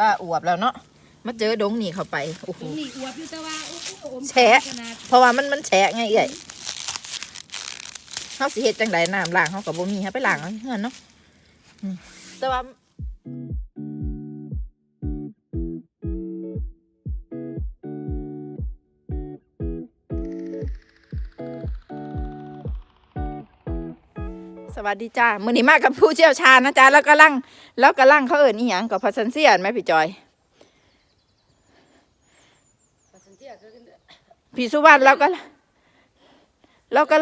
ว่าอวบแล้วเนาะมาเจอดงนี่เข้าไปโอ้โหตรงนี้อวบอยู่แต่ว่าโอ้โหอมแฉะขนาดเพราะว่ามันมันแฉะไงเอ่ยเขาสิเฮ็ดจังไดน้ำล้างเขากับบ่มีฮะไปล้างเอาเฮือนเนาะอืมแต่ว่า วัสดีจ้ามือนี้มากับผู้เชี่ยวชาญนะจ๊ะแล้วก็ลังแล้วก็ลังเขาเอินอีหยังกับพัสันเซียนไหมพี่จอยพี่สุวรรณเราก็เราก็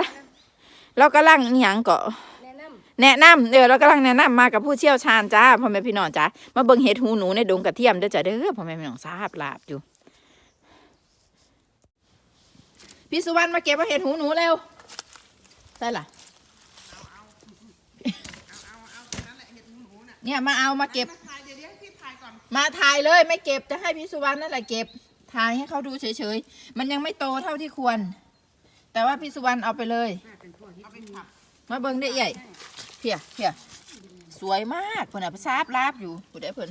เรากำลังอหย่างกาะแนะนแนะนำเดี๋ยวเรากำลังแนะนำมากับผู้เชี่ยวชาญจ้าพ่อแม่พี่น้องจ้ามาเบิ่งเห็ดหูหนูในดงกระเทียมเด้อจ้าเด้อพ่อแม่พี่น้องทราบลาบอยู่พี่สุวรรณมาเก็บมาเห็ดหูหนูเร็วใช่ล่ะ เนี่ยมาเอามาเก็บ ถ่ายเดี๋ยวเดี๋ยวพี่ถ่ายก่อนมาถ่ายเลยไม่เก็บจะให้พี่สุวรรณนั่นแหละเก็บถ่ายให้เขาดูเฉยๆ มันยังไม่โตเท่าที่ควร แต่ว่าพี่สุวรรณเอาไปเลยเอาไปขับมาเบิ้งได้ใหญ่เพียเพียสวยมากเพิ่นเอาไปซาบลาบอยู่ผู้ใดเพิ่น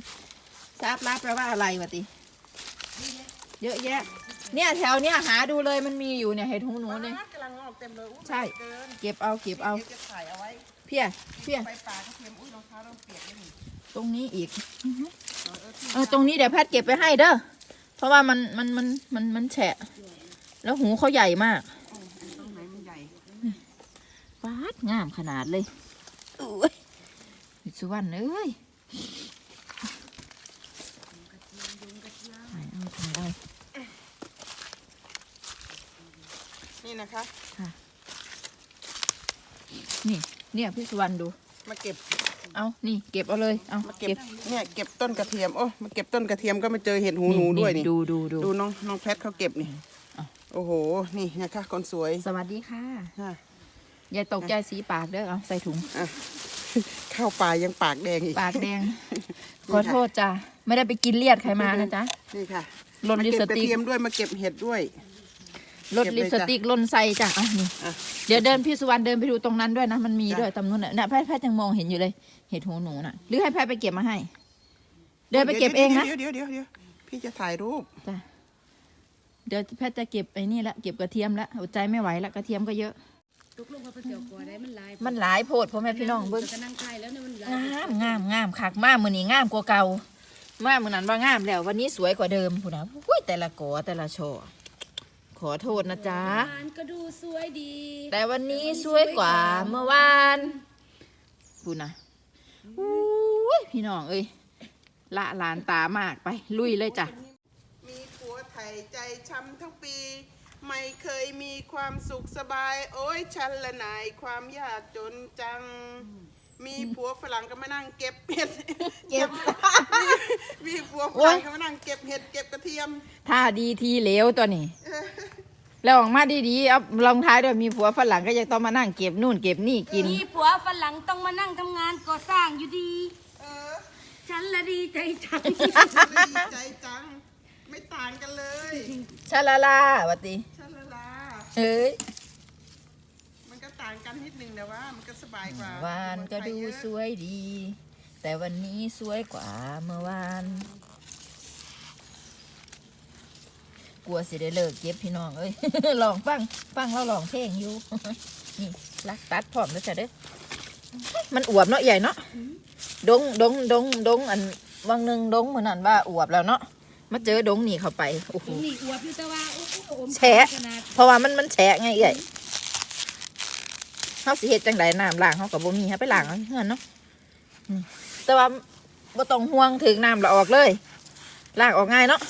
ซาบลาบแปลว่าอะไรวะติ เยอะแยะ เนี่ยแถวเนี้ยหาดูเลยมันมีอยู่เนี่ยเห็ดหูหนูเนี่ย กำลังงอกเต็มเลยอุ้ยใช่ เกินเก็บเอาเก็บเอา เดี๋ยวจะถ่ายเอาไว้เพียเพียไปป่ากระเทียมอุ้ยรองเท้าเราเปียกเลยนี่ตรงนี้อีกเออเออที่เออตรงนี้เดี๋ยวแพทย์เก็บไปให้เด้อเพราะว่ามันมันมันมันมันแฉะ แล้วหูเขาใหญ่มากอ๋ออันตรงไหนมันใหญ่ฟาดงามขนาดเลยอุ้ยวิสุวรรณเอ้ยถ่ายเอาถ่ายเอานี่นะคะนี่ เนี่ยพี่สุวรรณดู มาเก็บเอานี่เก็บเอาเลย เอามาเก็บเนี่ยเก็บต้นกระเทียมโอ้มาเก็บต้นกระเทียมก็มาเจอเห็ดหูหนูด้วยนี่ดูดูดูดูน้องน้องแพทเขาเก็บนี่อะโอ้โห นี่นะคะคนสวย สวัสดีค่ะอะอย่าตกใจสีปากเด้อเอาใส่ถุงเข้าป่ายังปากแดงอีก ปากแดง ขอโทษจ้ะ ไม่ได้ไปกินเลียดใครมานะจ๊ะ นี่ค่ะลนมาลิปเก็สบกระติกเทียมด้วยมาเก็บเห็ดด้วย ลดเก็บเลยลิปสติกลนใส่จ้ะอะนี่อะ เดี๋ยวเดินพี่สุวรรณเดินไปดูตรงนั้นด้วยนะ มันมีจ้ะ ด้วยตำนู้นน่ะน่ะแพทย์แพทย์ยังมองเห็นอยู่เลย เห็ดหูหนูน่ะ หรือให้แพทย์ไปเก็บมาให้ เดินไปเก็บเองนะ เดี๋ยวเดี๋ยวเดี๋ยวเดี๋ยวพี่จะถ่ายรูป จ้ะเดี๋ยวแพทย์จะเก็บไอ้นี่ละเก็บกระเทียมละอดใจไม่ไหวละกระเทียมก็เยอะำตุกลงมาเสียวกว่าได้มันลายมันหลายโพดพ่อแม่พี่น้องเบิ้งจะนั่งใกล้แล้วเนี่ยมันลายงามงามงามคักมากมือนี้งามกว่าเก่ามากมือนั้นว่างามแล้ว วันนี้สวยกว่าเดิมพูนะอุ้ยแต่ละกอแต่ละช่อ ขอโทษนะจ๊ะงานก็ดูสวยดี แต่วันนี้สวยกว่าเมื่อวานพูนะอุ้ยพี่น้องเอ้ย ละลานตามากไป ลุยเลยจ้ะ มีผัวไทยใจช้ำทั้งปี ไม่เคยมีความสุขสบาย โอ้ยฉันละนายความยากจนจัง มีผัวฝรั่งก็มานั่งเก็บเห็ด เก็บมีมีผัวฝรั่งก็มานั่งเก็บเห็ดเก็บกระเทียม ท่าดีทีเหลวตัวนี้ แล้วออกมาดีๆเอาลองท้ายด้วยมีผัวฝรั่งก็ยังต้องมานั่งเก็บนู่นเก็บนี่กิน มีผัวฝรั่งต้องมานั่งทำงานก่อสร้างอยู่ดี เออฉันละดีใจจังไม่ดีใจจัง ไม่ต่างกันเลยชาลาลาวะติชันละลา เอ้ยมันก็ ต่างกันนิดนึงแต่ว่ามันก็สบายกว่า วานก็ดูสวยดี แต่วันนี้สวยกว่าเมื่อวานกลัวสิได้เลิกเก็บพี่น้องเอ้ย ลองฟังฟังเราลองเพลงอยู่ นี่ลักตัดพร้อมแล้วจ้ะเด้อมันอวบเนาะใหญ่เนาะดงดงดงดงอันวังหนึ่งดงเหมือนนั่นว่าอวบแล้วเนาะมาเจอดงนี่เข้าไปโอ้โหตรงนี้อวบอยู่แต่ว่าโอ้โหอมแฉะ ขนาดเพราะว่ามันมันแฉะไงเอ่ย เขาสิเฮ็ดจังไดน้ำล้างเขากับบ่มีฮะไปล้างเอาเฮือนเนาะอืมแต่ว่าบ่ต้องห่วงถึงน้ำละออกเลยล้างออกง่ายเนาะ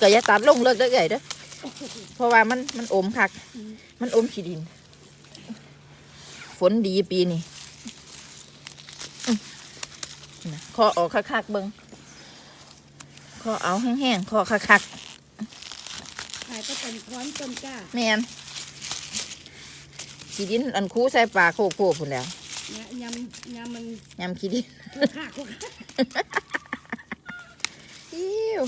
ก็อย่าตัดลงเลิกเด้อเอ่ยเด้อเพราะว่ามันมันอมคัก มันอมขี้ดิน ฝนดีปีนี้อื้อน่ะคอออกคักๆเบิ่งคอเอาแห้งๆคอคักๆขายก็เป็นคอนต้นกล้าแมน ขี้ดินอันคูใส่ปลาโคกโคกพุ่นแหล้วเนี่ยยำยำมันยำขี้ดินคุกคักคุกคักอิ้ว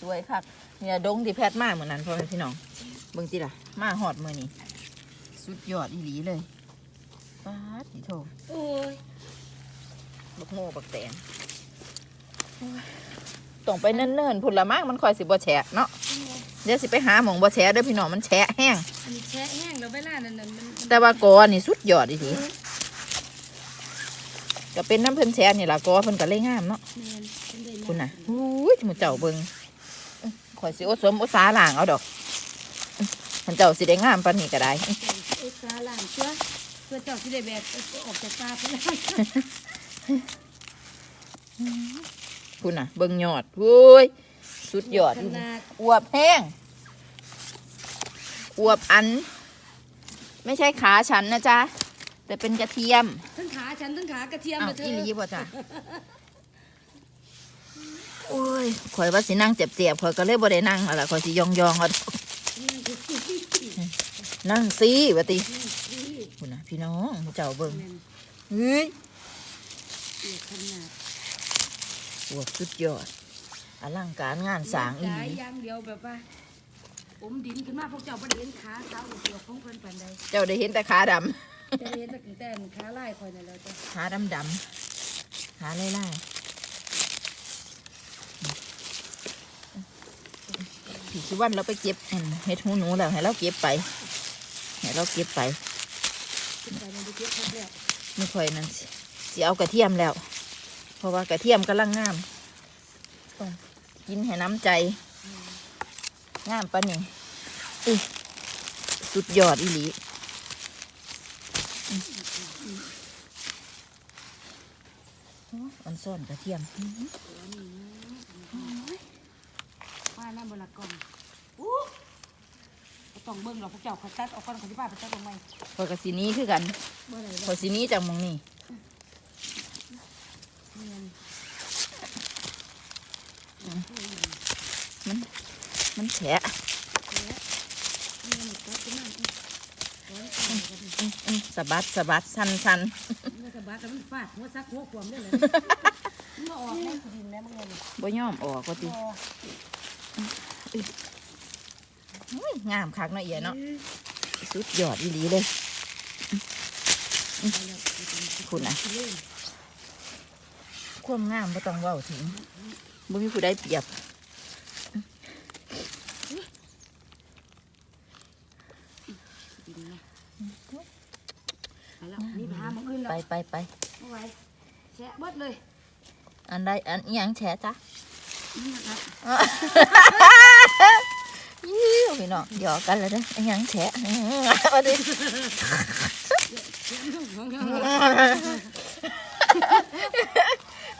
สวยคักเนี่ยดงที่แพทย์มาเหมือนนั้นพ่อแม่พี่น้องเบิ่งติล่ะ มาหอดมือนี่สุดยอดอีหลีเลยป๊าดอีโถโอ้ยบักโม่บักแตนโอ้ยต้องไปเนิ่นๆพุ่นละมากมันคอยสิบ่แฉะเนาะ เดี๋ยวสิไปหาหมองบ่แฉะเด้อพี่น้องมันแฉะแห้ง อันนี้แช่แห้งแล้วเวลานั้นน่ะมันมันแต่ว่ากอนี่สุดยอดอีทีก็เป็นน้ำเพิ่นแฉะนี่ล่ะกอเพิ่นก็เลยงามเนาะแม่นเป็นได้คุณน่ะอุ้ยหมูเจ้าเบิ่งอื้อข่อยสิอดสมอดสาล่างเอาดอกอื้อมันเจ้าสิได้งามปานนี้ก็ได้อื้อเอ็กซ์ตร้าล้างเพื่อเพื่อเจ้าสิได้แบบออกจากตาเพิ่นแล้วคุณน่ะเบิ่งยอดโอ้ย สุดยอดขอีหลีนาด อวบแห้งอวบอัน ไม่ใช่ขาฉันนะจ๊ะ แต่เป็นกระเทียมทั้งขาฉันทั้งขากระเทียมอ้าวเลยเธออีหลีบ่จ้ะโอ้ยข่อยว่าสินั่งเจ็บๆข่อยก็เลยบ่ได้นั่งอะไรข่อยสิยองๆเอาดอกนั่งสิว่าติคุณน่ะพี่น้องหมู่เจ้าเบิ่งเฮ้ยเอียดขนาดอวบสุดยอด อลังการงานสร้างอีหหลายลีอย่างเดียวแบบว่าอมดินขึ้นมาพวกเจ้าบ่ได้เห็นขาเขาหรือตัวของเพิ่นปานใดเจ้าได้เห็นแต่ขาดำจะเห็นแต่ตั้งแต่ขาลายคอยนั่นแหล้วจ้ะขาดำดำๆขาไล่ไล่ผีชิวันเราไปเก็บอันเห็ดหูหนูแล้วให้เราเก็บไปให้เราเก็บไปขึ้นไปมันไปเก็บครบแล้วไม่ค่อยนั่นสิสิเอากระเทียมแล้ว เพราะว่ากระเทียมกำลังงามต้อง กินให้น้ำใจงามปะนี่อิสุดยอดอีหลีอืมโอ้ยอันซ่อนกระเทียมอื้อหือป้าน้ำบละกล่องอู้บ่ต้องเบิ่งหรอกพวกเจ้าขอยตัดเออกก่อนขอยสิป้าไปตัดลงใหม่พอยกระสีนี้คือกันบ่ได้พแล้อวสีนี้จากหมองนี่ เนียนมันแฉะเนียนตัดขึ้นมาอีกร้อนจังกันนี่อื้ออื้อสะบัดสะบัดสันสันมันก็บาดแต่มันฟาดหัวซักหัวขวมได้เลยมันบ่ออกได้ดินแล้วมันเลยบ่ยอมออกก็ติบ่อุ้ยงามคักเนาะเอียเนาะสุดยอดอีหลีเลยคุณน่ะความงามบ่ต้องเว้าถึง บ่มีผู้ใดเปรียบดินนะไปแล้วนี่ไปหามองอื่นแล้วไปไปไปเอาไว้แชะเบิดเลยอันใดอันอหยังแฉะจ้ะนี่นะครับยิ้วพี่น้องหยอกกันเลยเด้ออิหยังแฉะมาดิ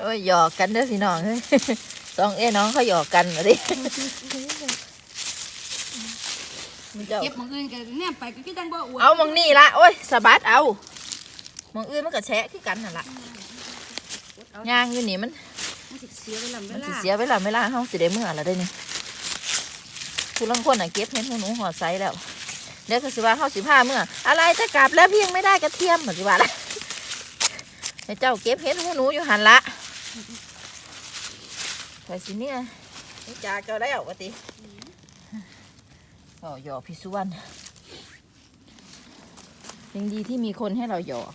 โอ้ยหยอกกันเด้อพี่น้องเฮ้ย องเอ้น้องเขาหยอกกันมาดิมึงเจ้าเก็บหมองอื่นกันแนมไปก็คิดดังบ่อวดเอามองนี่ละโอ้ยสะบัดเอามองอื่นมันก็แฉะคือกันนั่นละย่างอยู่นี่มันมันสิเสียเวลาเวมันลาสิเสียเวลาเวลาเฮาสิได้เมื่อละได้นี่ผู้ลังคนน่ะเก็บเห็ดหูหนูห่อไซแล้วเดี๋ยวก็สิว่าเฮาสิพาเมื่อ อะไรจะกลับแล้วเพียงไม่ได้กระเทียมเหมือนสิว่าละให้เจ้าเก็บเห็ดหูหนูอยู่หันละ ไปสิเนี่ยนี่จ่าเจ้าแล้ววะติก็หยอกพี่สุวรรณยังดีที่มีคนให้เราหยอก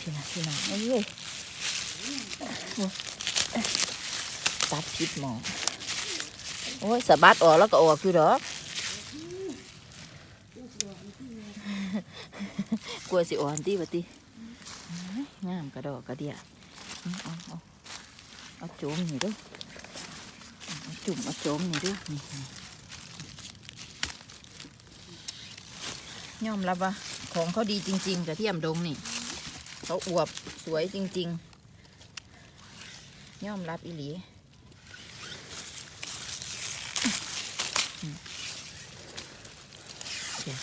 พี่นะพี่นะเอ้ยโอ้ตัดผิดหมองโอ้ยสะบัดออกแล้วก็ออกคือดอก ก ลัวสิอ่อนตีบติงามกระดอกกระเดียเอาเอาเอาเอาโจมนี่ด้วยเอาจุ่มเอาโจมนี่ด้วยนี่ยอมรับว่าของเขาดีจริง ๆกระเทียมดงนี่ เขาอวบสวยจริง ๆยอมรับอีหลี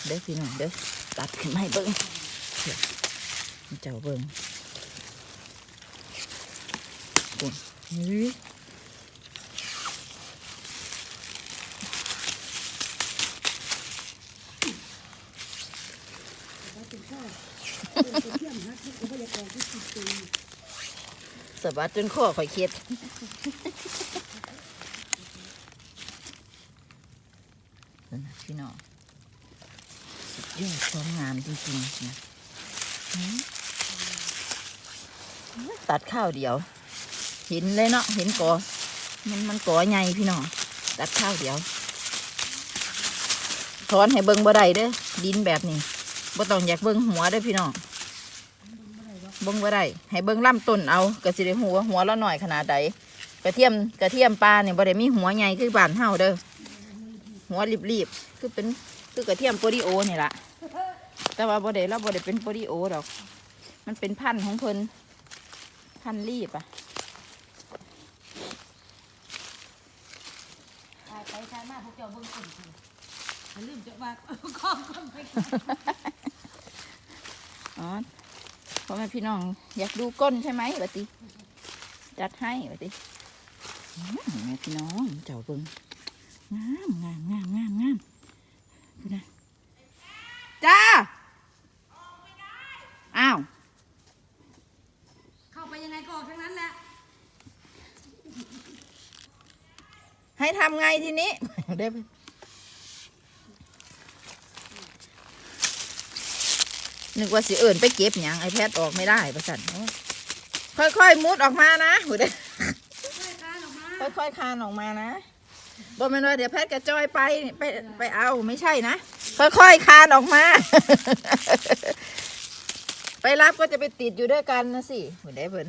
เด้อพี่น้องเด้อตัดขึ้นมาให้เบิ้ง เดี๋ยวเจ้าเบิ้งปุ่นนี่สะบัดจนข้อข่อยเครียดพี่น้องสุดยอดความงามจริงๆนะหืม ตัดข้าวเดียว เห็นเลยเนาะเห็นกอมันมันกอใหญ่พี่น้องตัดข้าวเดียวถอนให้เบิ่งบ่ได้เด้อดินแบบนี้บ่ต้องอยากเบิ่งหัวเด้อพี่น้องเบิ่งบ่ได้ให้เบิ่งลำต้นเอาก็สิได้หัวหัวละหน่อยขนาดใดกระเทียมกระเทียมปลาเนี่ยบ่ได้มีหัวใหญ่คือบานเฮาเด้อหัวรีบๆคือเป็นคือกระเทียมโปรดิโอนี่ล่ะแต่ว่าบ่ได้เราบ่ได้เป็นโปรดิโอดอก มันเป็นพันธุ์ของเพิ่น พันธุ์รีบอะตายไปตายมาพวกเจ้าเบิ่งคนเถอะอย่าลืมจะว่าข้องคนไปอ๋อพ่อแม่พี่น้อง อยากดูก้นใช่ไหมบัดติจัดให้บัดติอืมแม่พี่น้องเจ้าเบิ่งงามงามงามงามงามดูนะจ้าอ้าว เข้าไปยังไง ก็ออกทั้งนั้นแหละ ให้ทำไงทีนี้ได้ไหมนึกว่าสิเอิ่นไปเก็บหยังไอแพดออกไม่ได้ประสันโอ้ค่อยๆมุดออกมานะหูเด้ช่วยการออกมาค่อยๆคานออกมานะบอกมันว่าเดี๋ยวแพทย์กับจอยไปไปไปเอาไม่ใช่นะ ค่อยๆคานออกมา ไปรับก็จะไปติดอยู่ด้วยกันนะสิเหมือนได้เพิ่น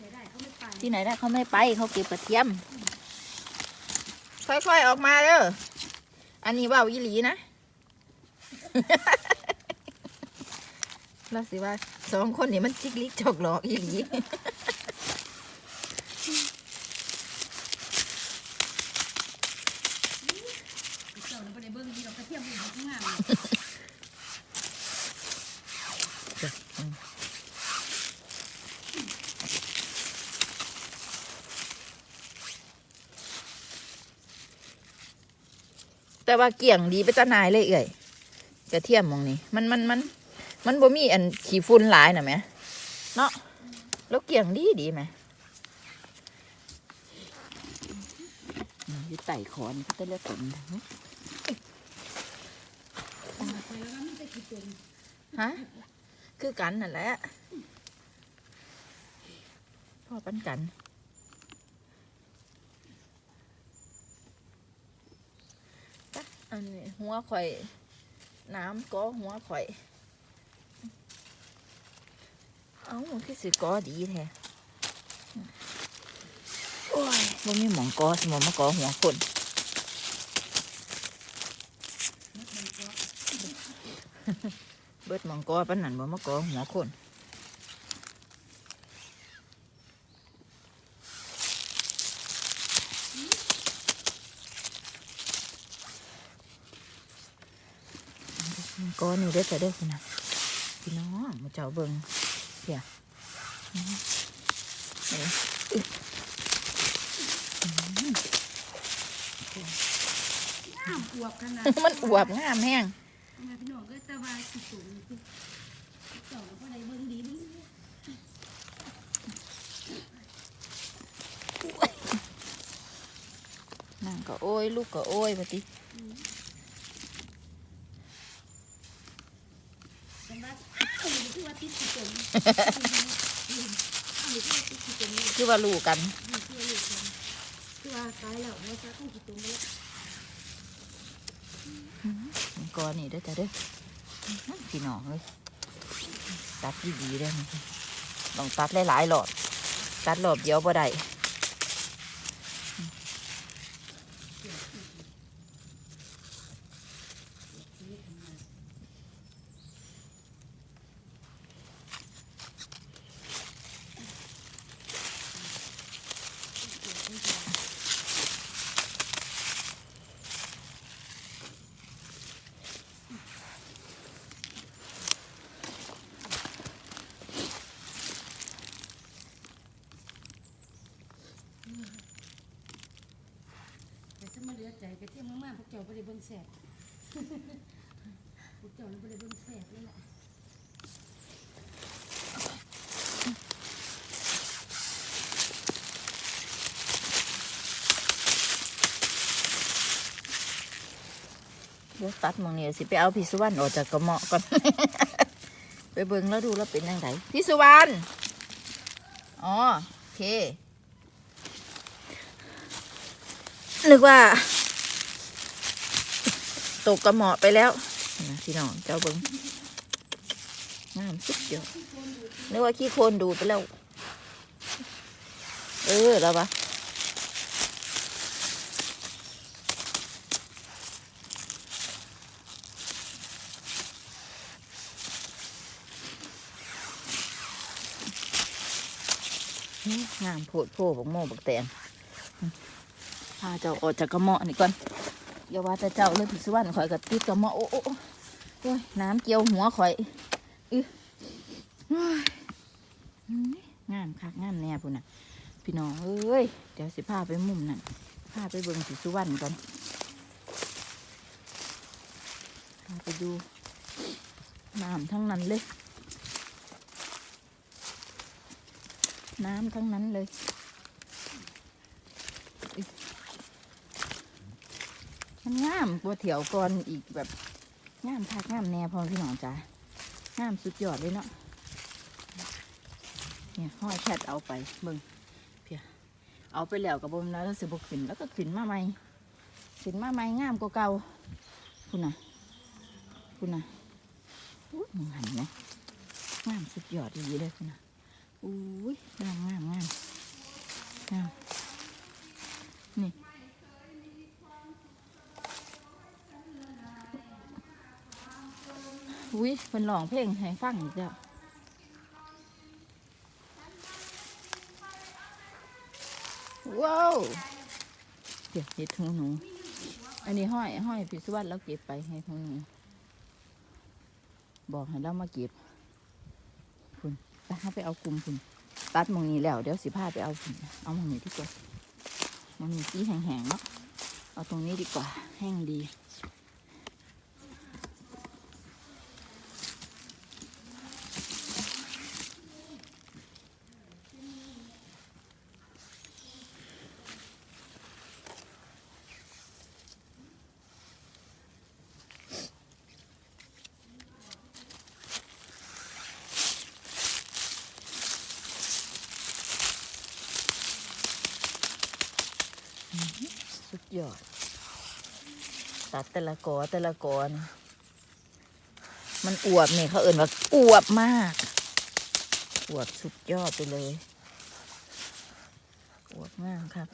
ไม่ได้เขาไม่ไป ที่ไหนได้เขาไม่ไปเขาเก็บกระเทียม ค่อยๆออกมาเด้ออันนี้ว่าวอีหลีนะแล้วสิว่าสองคนนี้มันจิกลิกจอกหลอกอีหลี เจ้าน่ะบ่ได้เบิ่งดีดอกกระเทียมอยู่ข้างหน้า แต่ว่าเกี่ยงดีไปตะนายเลยเอ่ยกระเทียมหมองนี่มันมันมันมันบ่มีอันขี้ฝุ่นหลายน่ะแหมเนาะแล้วเกี่ยงดีดีไหมอืมอยู่ไต่ขอนก็จะเลือกผมไปแล้วก็มันจะคิดเป็นฮะคือกันนั่นแหละพ่อปันกันปะ อันนี้หัวข่อย น้ำก็หัวข่อย เอ้าคือสิกอดีแท้โอ้ยบ่มีหมองกอสมองมากอหัวคนเบิดหมองกอปันนั่นบ่มากอหัวคน ก้อนนี่เด้อแต่เด้อคุณนะพี่น้องมาเจ้าเบิงเพี่ยอื้อวบขนาดมันอวบงามแห้งพี่น้องก็ตะวายสิสูงสิเจ้าก็ได้เบิ่งดีดีนั่งก็โอ้ยลูกก็โอ้ยปฏิ กันว่าอ้าวนี่ คือว่าติดสิจมอ้าวนี่คือว่าลูกกันนี่คือว่าลูกกันคือว่าตายแล้วว่าจะต้องสิจมไปแล้วกอนี่เด้อจ้ะเด้อพี่น้องเลยตัดดีๆเด้อต้องตัดหลายๆหลอดตัดหลอบเดียวบ่ได้ แต่ ฉันมาเหลือใจกระเทียมมากๆพวกเจ้าบ่ได้เบิ่งแสบ พวกเจ้าบ่ได้เบิ่งแสบเลยล่ะเดี๋ยวตัดมองนี้สิไปเอาพี่สุวรรณออกจากกระเหมาะก่อน ไปเบิ่งแล้วดูแล้วเป็นยังไงพี่สุวรรณอ๋อโอเคนึกว่า ตกกระเหมาะไปแล้วนะพี่น้องเจ้าเบิงงามสุดยอดนึกว่าขี้โคลนดูไปแล้ว เออแล้วปะงามโพดโพบักโม่บักแตนพาเจ้าออกจากกระเหมาะนี่ก่อน อย่าว่าแต่เจ้าเลยพี่สุวรรณข่อยกับติดกระเหมาะโอ้โอ้โอ้ยน้ำเกี่ยวหัวข่อยอื้อโอ้ยอื้องามคักงามแน่พุ่นน่ะ พี่น้องเอ้ยเดี๋ยวสิพาไปมุมนั่นพาไปเบิ่งสีสุวรรณก่อนพาไปดูน้ำทั้งนั้นเลย น้ำทั้งนั้นเลยอิ๊ะมัน งามกว่าเถียวก่อนอีกแบบงามคักงามแน่พอพี่น้องจ้างามสุดยอดเลยเนาะเนี่ยห้อยแคทเอาไปมึงเบิ่งเอาไปแล้วกับบมแล้วสิบขึ้นแล้วก็ขึ้นมาใหม่ขึ้นมาใหม่งามกว่าเก่าคุณน่ะคุณน่ะอุ้ยมึงหันนะงามสุดยอดดีเลยคุณน่ะอุ้ยงามงามงามงามนี่ อุ้ยเป็นร้องเพลงให้ฟังอีกแล้วว้าวเดี๋ยวเห็ดหูหนู อันนี้ห้อยห้อยพิศวัตแล้วเก็บไปให้หูหนูบอกให้เรามาเก็บคุณไปเขาไปเอาคุมคุณตัดหมองนี้แล้ว เดี๋ยวสิพาไปเอาคุณเอาหมองนี้ดีกว่าหมันมีสีแห้งๆเนาะเอาตรงนี้ดีกว่าแห้งดี สุดยอด ตัดแต่ละกอแต่ละกอนมันอวบเนี่ยเขาเอ่นว่าอวบมาก อวบสุดยอดไปเลย อวบมากครับ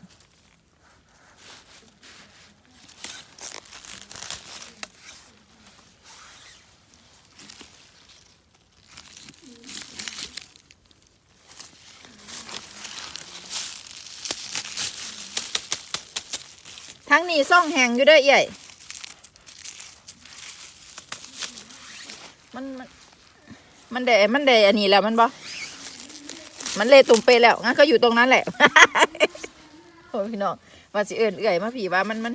ทั้งนี้ซ่องแหงอยู่ด้วยเอี่มันมันมันเดมันเดอันนี้แล้วมันบอมันเลยตุ่มเปแล้วงั้นก็อยู่ตรงนั้นแหละโอ้พี่น้องว่าสิเอื่นเอื่อยมาผีว่ามันมัน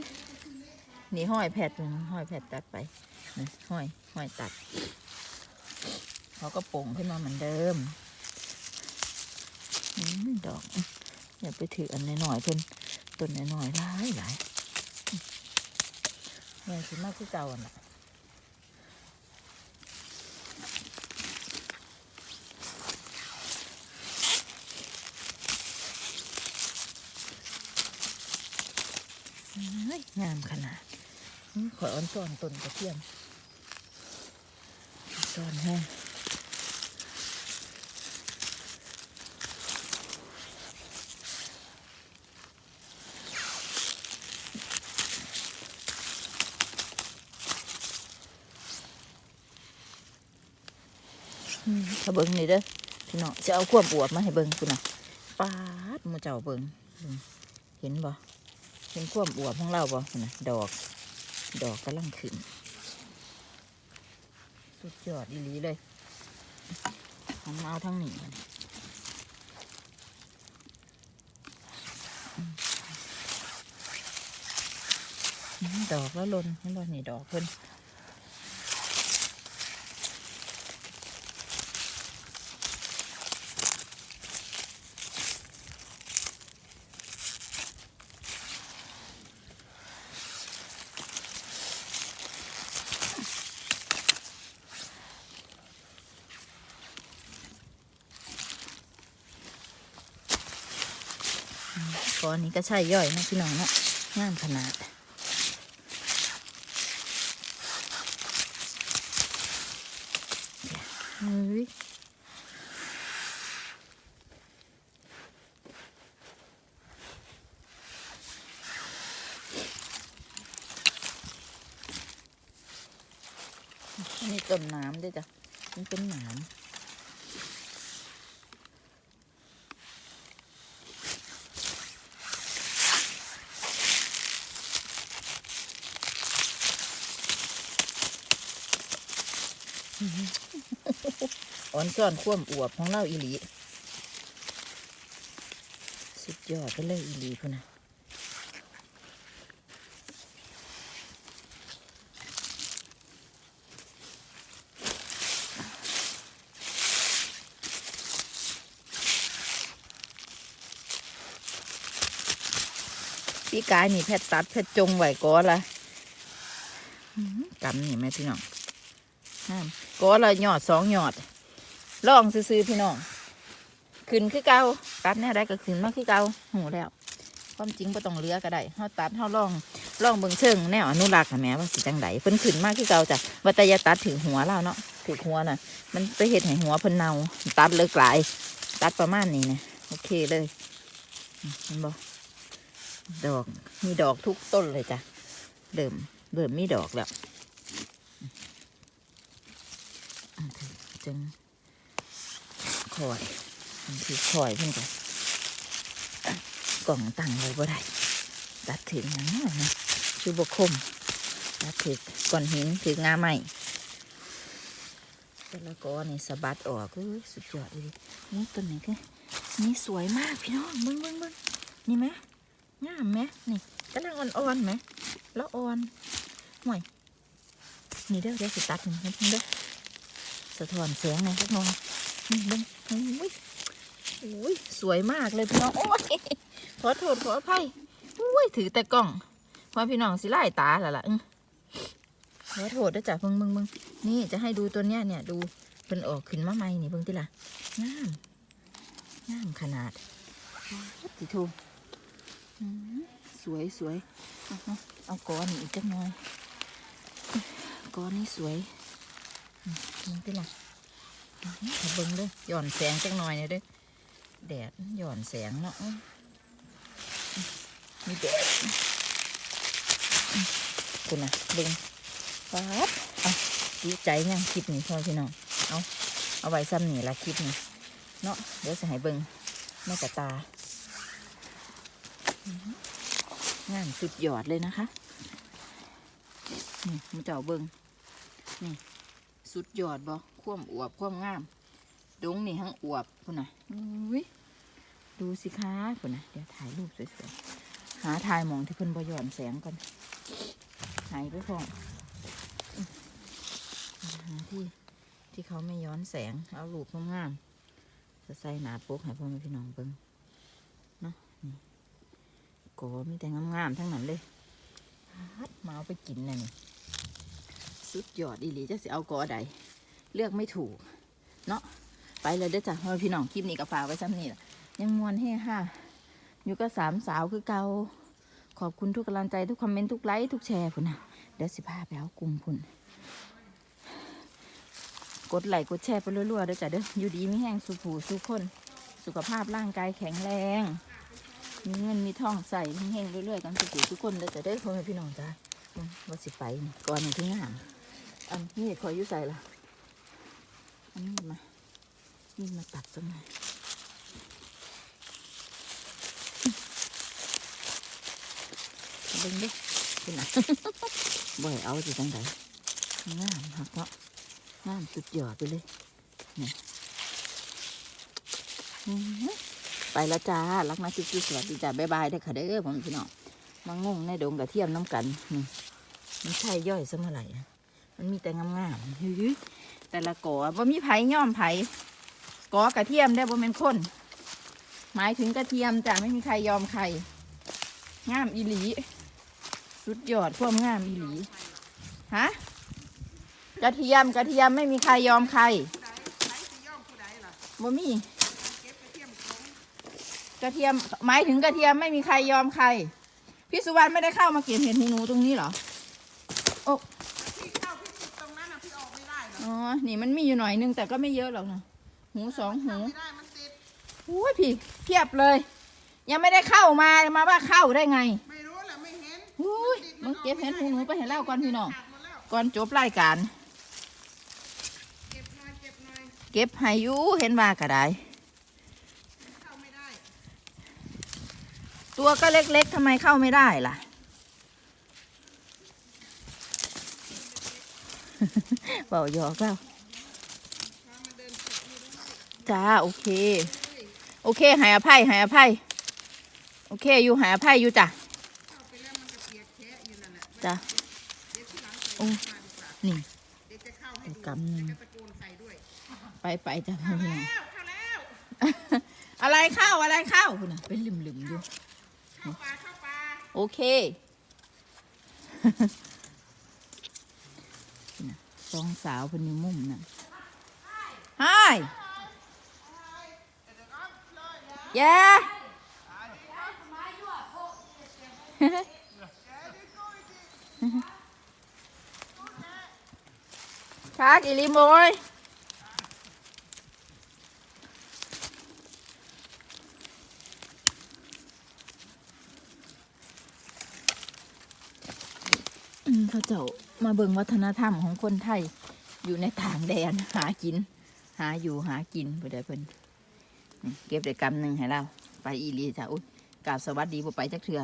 นี่ห้อยแผดห้อยแผดตัดไปนะห้อยห้อยตัดเขาก็ป่งขึ้นมาเหมือนเดิมอืมดอกอย่าไปถืออันน้อยๆเพิ่นต้นน้อยๆหลายหลาย แม่สิมากที่เก่าอะนะเฮ้ยงามขนาดขออ่อนซอนต้นกระเทียมซอนแห้ ถ้าเบิ้งนี่เด้อพี่น้องจะเอาขวบอวบมาให้เบิ้งคุณน่ะปาดมูเจ้าเบิ้งเห็นบ่เห็นขวบอวบของเราบ่คุณน่ะดอก ดอกกำลังขึ้น สุดยอดอีหลีเลยทำมาเอาทั้งนี้ดอกแล้วลนเห็นนี่ดอกเพิ่น อ ก็ใช่ย่อยนะพี่น้องเนาะงามขนาดเฮ้ยนนี้ต้นน้ำด้วยจ้ะมันเป็นหนาม อ่อนซ่อนคว่ำอวบของเราอีหลี สุดยอดไปเลยอีหลีพุ่นนะพี่กายนี่แพทย์ตัดแพทย์จงไหวก้อนละกำนี่แม่พี่น้องห้ามก็ละหยอดสองหยอด ลองซื้อๆพี่น้องขึ้นคือเก่าตัดแน่ได้ก็ขึ้นมากคือเก่าหูแล้วความจริงบ่ต้องเลือก็ได้เฮาตัดเฮาลองลองเบิ่งเชิงแนวอนุรักษ์อะแหม่ว่าสิจังไดเพิ่นขึ้นมากคือเก่าจ้ะว่าแต่อย่าตัดถือหัวแล้วเนาะถือหัวน่ะ มันไปเฮ็ดให้หัวเพิ่นเน่าตัดเลิกหลาย ตัดประมาณนี้เนี่ยโอเคเลยอืมเห็นบ่ดอกมีดอกทุกต้นเลยจ้ะเริ่มเริ่มมีดอกแล้ว อันที่จึง คอยอันที่คอยเพิ่นก็กล่องตั้งไว้บ่ได้ตัดถึงหยังน้อยนะคือบกคมตัดถึงก้อนหินถึงงาใหม่แต่ละก้อนนี่สะบัดออกคือสุดยอดเลยนี่ต้นไหนคือนี่สวยมากพี่น้องเบิ่งเบิ่งเบิ่งนี่ไหมงามไหมนี่กำลังอ่อนๆไหมแล้วอ่อนห่วยนี่เด้อเดี๋ยวสิตัดนี่ให้เพิ่นเด้อสะท้อนแสงหน่อยสักหน่อย นี่เบิ่งโอ้ยโอ้ยสวยมากเลยพี่น้องโอ้ยขอโทษขออภัยโอ้ยถือแต่กล้องเพราะพี่น้องสิไล่ตาล้วล่ะขอโทษด้วยจ้ะเบิ่งเบิ่งเบิ่งนี่จะให้ดูตัวเนี้ยเนี่ยดูเป็นออกขึ้นมาใหม่นี่เบิ่งติล่ะงามงามขนาดติทูสวยสวยเอาเออาก้อนนี่อีกจักหน่อยก้อนนี้สวยเบิ่งติล่ะ เบิ่งเด้อหย่อนแสงจักหน่อยเนี่ยด้อแดดหย่อนแสงเนาะมีแดดคุณนะเบิ่งป๊าดเอาดีใจยังคลิปนี้พ่อพี่น้องเอาเอาไว้ซ้ำหนีละคลิปนี้เนาะเดี๋ยวจะให้เบิ่งแม่กะตางานสุดยอดเลยนะคะ นี่มันจะเอาเบิ่งนี่ สุดยอดบ่ควมอวบควมงาม ดงนี่ทั้งอวบคุณน่ะอุ้ยดูสิคะคุณน่ะเดี๋ยวถ่ายรูปสวยๆ หาถ่ายมองที่เพิ่นบ่ย่อนแสงก่อนหายไปพอมอื้อหาที่ที่เขาไม่ย้อนแสง เอารูปงามๆจะใส่หนาปุ๊กให้พ่อแม่พี่น้องเบิ่งเนาะนี่โกมีแต่งามๆทั้งนั้นเลยมาเอาไปกินน่ะนี่ สุดยอดอีหลีจะสิเอากอใดเลือกไม่ถูก เนาะไปเลยเด้อจ้ะพ่อพี่น้องคลิปนี้ก็ฝากไว้ซ้ำนี่แหละยังมวนเฮฮ่าอยู่ก็สามสาวคือเกาขอบคุณทุกกำลังใจทุกคอมเมนต์ทุกไลค์ทุกแชร์พุ่นนะเดี๋ยวสิพาไปเอากลุ่มพุ่นกดไลค์กดแชร์ไปรัวๆเด้อจ้ะเด้ออยู่ดีไม่แห้งสุขผูสุขคน สุขภาพร่างกายแข็งแรง มีเงินมีทองใส่เฮงๆเรื่อยๆกันสุขผูทุกคนเด้อจ้ะเด้อพ่อแม่พี่น้องจ้าว่าสิไปก่อนหนึ่งที่งาม อันนี้คอยอยุ่ใส่ละอันนี้มานี่มาตัดสักหน่อยเบิ่งดิเป็นไงบ่อยเอาสิจังไดงามหักเนาะงามสุดยอดไปเลยนี่ไปแล้วจ้า รักนะจิ๊บๆสวัสดีจ้าบ๊ายบายได้ค่ะเด้อผมพี่น้องมางงในดงกระเทียมน้ำกันนี่มันใช่ย่อยซะเมื่อไหร่ มันมีแต่งามๆแต่ละกอว่ามีไผ่ย่อมไผ่กอกระเทียมได้บ่เป็นคนหมายถึงกระเทียมจ้ะไม่มีใครยอมใคร งามอีหลี สุดยอดพวกงามอีหลีฮะกระเทียมกระเทียมไม่มีใครยอมใครบ่มีกระเทียมหมายถึงกระเทียมไม่มีใครยอมใครพี่สุวรรณไม่ได้เข้ามาเก็บเห็ดหูหนูตรงนี้หรอ พี่เข้าพี่ติดตรงนั้นนะพี่ออกไม่ได้เหร ออ๋อ นี่มันมีอยู่หน่อยนึงแต่ก็ไม่เยอะหรอกนะหูสองหูเข้าไม่ได้มันติดอุ้ยพี่เพียบเลย ยังไม่ได้เข้ามามาว่าเข้าได้ไงไม่รู้แหละไม่เห็นอุ้ยมึงเก็บเห็ดหูหนูไปเห็นเล่าก่อนพี่น้องขาดหมดแล้วก่อนจบรายการเก็บหน่อยเก็บหน่อยเก็บให้อยูเห็นว่าก็ได้เข้าไม่ได้ตัวก็เล็กๆทำไมเข้าไม่ได้ล่ะ เบาหยอกเปล่าพามาเดินเก็บนี่ด้วจ้าโอเค โอเคหายอภัยหายอภัยโอเคอยู่หายอภัยอยู่จ้ะเข้าไปแล้วมันก็เปียกแค่อยู่จ้ะเดี๋ยวที่หลังโอ้ใส่มานี่กำไปไปจ้ะพี่น้องวเข้าแล้วอะไรข้าอะไรข้าคุณน่ะเป็นหลืมๆอยู่ข้าป่าข้าป่าโอเค สองสาวคนอยู่มุมน่ะ Hi Yeah ชักอีลิโมยอืม เขาเจ้ามาเบิงวัฒนธรรมของคนไทย อยู่ในต่างแดนหากิน หาอยู่หากินเพื่อได้เพิ่นนี่เก็บได้กำหนึ่งให้เรา ไปอีหลีจ้ะอุ้ยกราบสวัสดีบ่ไปจักเถื่อ